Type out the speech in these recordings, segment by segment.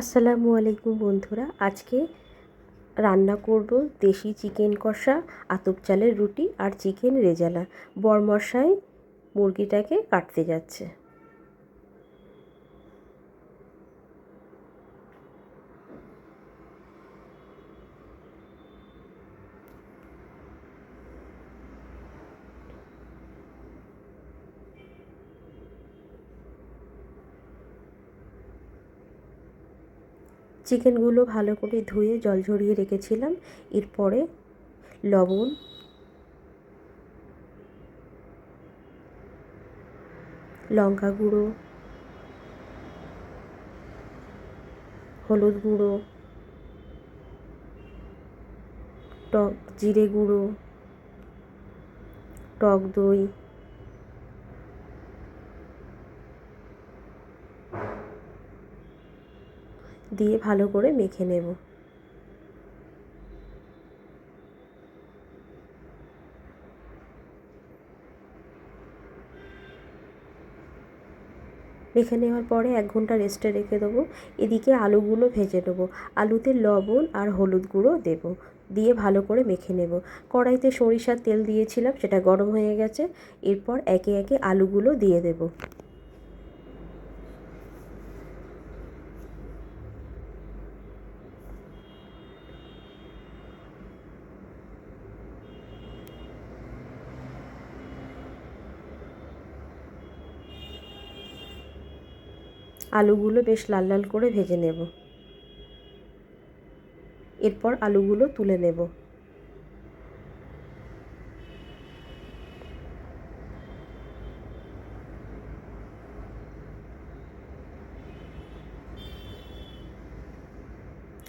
আসসালামু আলাইকুম বন্ধুরা। আজকে রান্না করব দেশি চিকেন কষা, আতপ চালের রুটি আর চিকেন রেজালা। বরমশাই মুরগিটাকে কাটতে যাচ্ছে। চিকেনগুলো ভালো করে ধুয়ে জল ঝরিয়ে রেখেছিলাম। এরপরে লবণ, লঙ্কা গুঁড়ো, হলুদ গুঁড়ো, টক, জিরে গুঁড়ো, টক দই দিয়ে ভালো করে মেখে নেব। মেখে নেওয়ার পরে এক ঘণ্টা রেস্টে রেখে দেবো। এদিকে আলুগুলো ভেজে নেব। আলুতে লবণ আর হলুদ গুঁড়ো দেবো। দিয়ে ভালো করে মেখে নেব। কড়াইতে সরিষার তেল দিয়েছিলাম, সেটা গরম হয়ে গেছে। এরপর একে একে আলুগুলো দিয়ে দেবো। আলুগুলো বেশ লাল লাল করে ভেজে নেব। এরপর আলুগুলো তুলে নেব।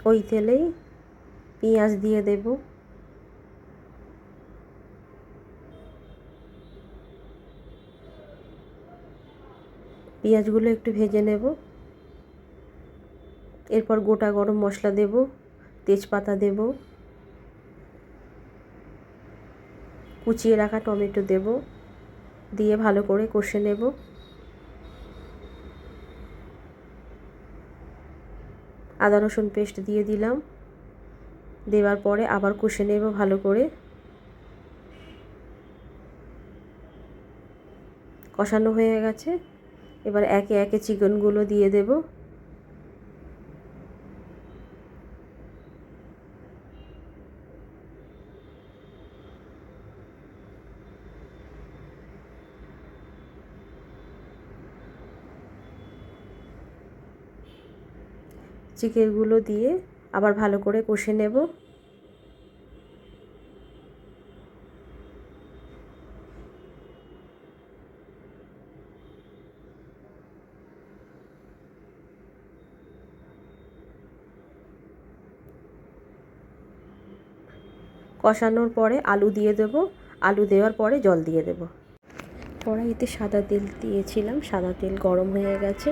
ওই তেলেই পেঁয়াজ দিয়ে দেব। পেঁয়াজগুলো একটু ভেজে নেব। এরপর গোটা গরম মশলা দেব, তেজপাতা দেব, কুচিয়ে রাখা টমেটো দেব, দিয়ে ভালো করে কষে নেব। আদা, রসুন পেস্ট দিয়ে দিলাম। দেওয়ার পরে আবার কষে নেব ভালো করে। কষানো হয়ে গেছে। এবার একে একে চিকেনগুলো দিয়ে দেব। চিকেনগুলো দিয়ে আবার ভালো করে কষে নেব। কষানোর পরে আলু দিয়ে দেব। আলু দেওয়ার পরে জল দিয়ে দেব। কড়াইতে সাদা তেল দিয়েছিলাম। সাদা তেল গরম হয়ে গেছে।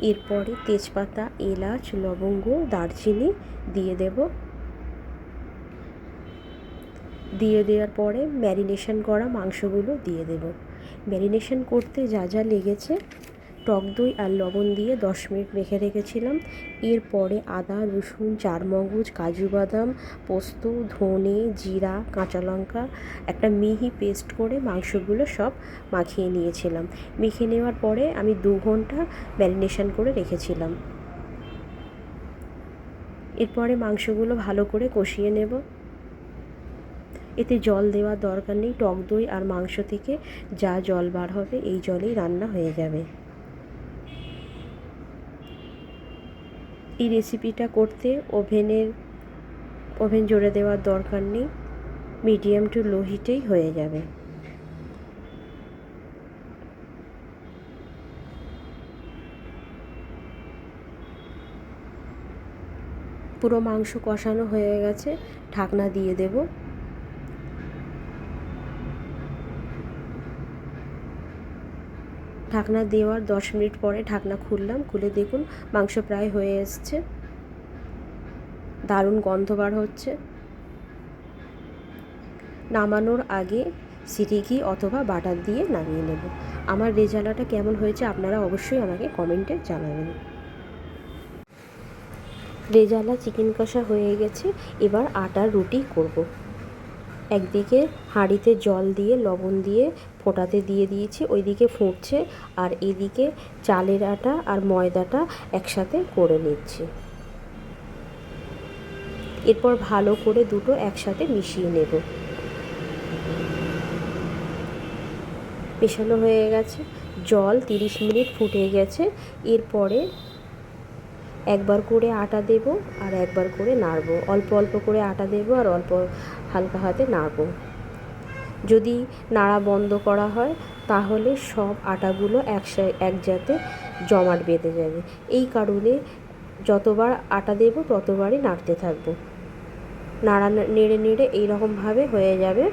এরপরে তেজপাতা, এলাচ, লবঙ্গ, দারচিনি দিয়ে দেব। দিয়ে দেওয়ার পরে ম্যারিনেশন করা মাংসগুলো দিয়ে দেব। ম্যারিনেশন করতে যা যা লেগেছে টক দই আর লবণ দিয়ে দশ মিনিট রেখে রেখেছিলাম। এরপরে আদা, রসুন, চারমগজ, কাজু বাদাম, পোস্ত, ধনে, জিরা, কাঁচা লঙ্কা, একটা মিহি পেস্ট করে মাংসগুলো সব মাখিয়ে নিয়েছিলাম। মেখে নেওয়ার পরে আমি দু ঘণ্টা ম্যারিনেশন করে রেখেছিলাম। এরপরে মাংসগুলো ভালো করে কষিয়ে নেব। এতে জল দেওয়ার দরকার নেই। টক দই আর মাংস থেকে যা জল বার হবে, এই জলেই রান্না হয়ে যাবে। এই রেসিপিটা করতে ওভেনের, ওভেন জোরে দেওয়ার দরকার নেই। মিডিয়াম টু লো হিটেই হয়ে যাবে। পুরো মাংস কষানো হয়ে গেছে। ঢাকনা দিয়ে দেব। ঢাকনা দেওয়ার দশ মিনিট পরে ঢাকনা খুললাম, খুলে দেখুন মাংস প্রায় হয়ে এসছে। দারুণ গন্ধ বার হচ্ছে। নামানোর আগে সিটি ঘি অথবা বাটার দিয়ে নামিয়ে নেব। আমার রেজালাটা কেমন হয়েছে আপনারা অবশ্যই আমাকে কমেন্টে জানাবেন। রেজালা চিকেন কষা হয়ে গেছে, এবার আটার রুটি করব। একদিকে হাঁড়িতে জল দিয়ে, লবণ দিয়ে ফোটাতে দিয়ে দিয়েছি, ওইদিকে ফুটছে আর এদিকে চালের আটা আর ময়দাটা একসাথে করে নিচ্ছি। এরপর ভালো করে দুটো একসাথে মিশিয়ে নেব। মেশানো হয়ে গেছে, জল তিরিশ মিনিট ফুটে গেছে, এরপরে একবার করে আটা দেব আর একবার করে নাড়বো। অল্প অল্প করে আটা দেব আর অল্প হালকা হাতে নাড়বো। যদি নাড়া বন্ধ করা হয়, তাহলে সব আটাগুলো একসা, একজাতে জমাট বেঁধে যাবে। এই কারণে যতবার আটা দেব, ততবারই নাড়তে থাকব। নাড়া নেড়ে নেড়ে এইরকমভাবে হয়ে যাবে।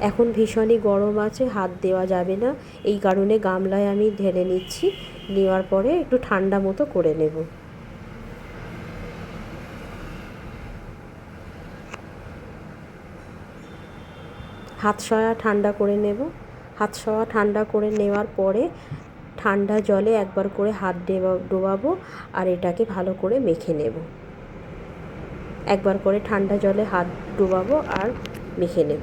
এখন ভীষণই গরম আছে, হাত দেওয়া যাবে না। এই কারণে গামলায় আমি ঢেলে নিচ্ছি। নেওয়ার পরে একটু ঠান্ডা মতো করে নেব। হাত সয়া ঠান্ডা করে নেব। হাত সয়া ঠান্ডা করে নেওয়ার পরে ঠান্ডা জলে একবার করে হাত ডেবা, ডোবাবো আর এটাকে ভালো করে মেখে নেব। একবার করে ঠান্ডা জলে হাত ডোবাবো আর মেখে নেব।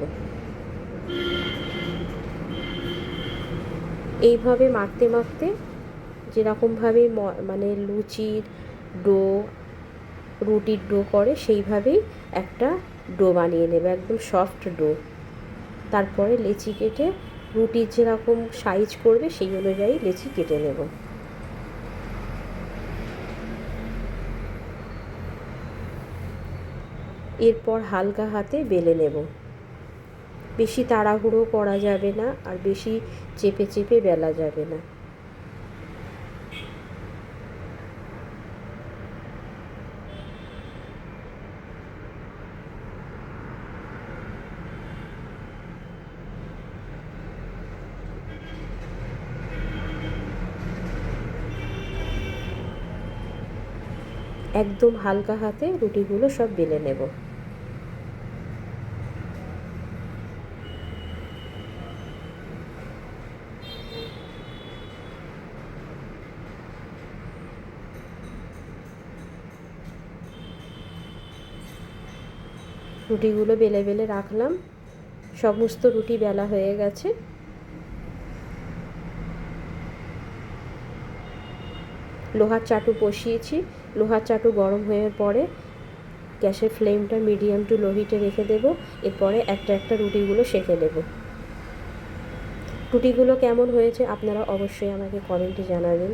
এইভাবে মাখতে মাখতে যেরকমভাবে মানে লুচির ডো, রুটির ডো করে সেইভাবেই একটা ডো বানিয়ে নেবে, একদম সফট ডো। তারপরে লেচি কেটে রুটির যেরকম সাইজ করবে সেই অনুযায়ী লেচি কেটে নেব। এরপর হালকা হাতে বেলে নেব। বেশি তাড়াহুড়ো করা যাবে না আর বেশি চেপে চেপে বেলা যাবে না। একদম হালকা হাতে রুটিগুলো সব বেলে নেব। রুটিগুলো বেলে বেলে রাখলাম। সমস্ত রুটি বেলা হয়ে গেছে। লোহার চাটু বসিয়েছি। লোহার চাটু গরম হয়ে পরে গ্যাসের ফ্লেমটা মিডিয়াম টু লো হিটে রেখে দেবো। এরপরে একটা একটা রুটিগুলো সেঁকে নেব। রুটিগুলো কেমন হয়েছে আপনারা অবশ্যই আমাকে কমেন্টে জানাবেন।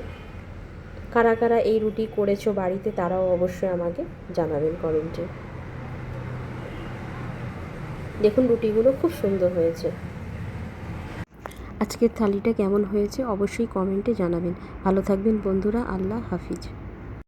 কারা কারা এই রুটি করেছ বাড়িতে তারাও অবশ্যই আমাকে জানাবেন কমেন্টে দেখুন রুটিগুলো খুব সুন্দর হয়েছে। আজকের থালিটা কেমন হয়েছে অবশ্যই কমেন্টে জানাবেন। ভালো থাকবেন বন্ধুরা আল্লাহ হাফিজ।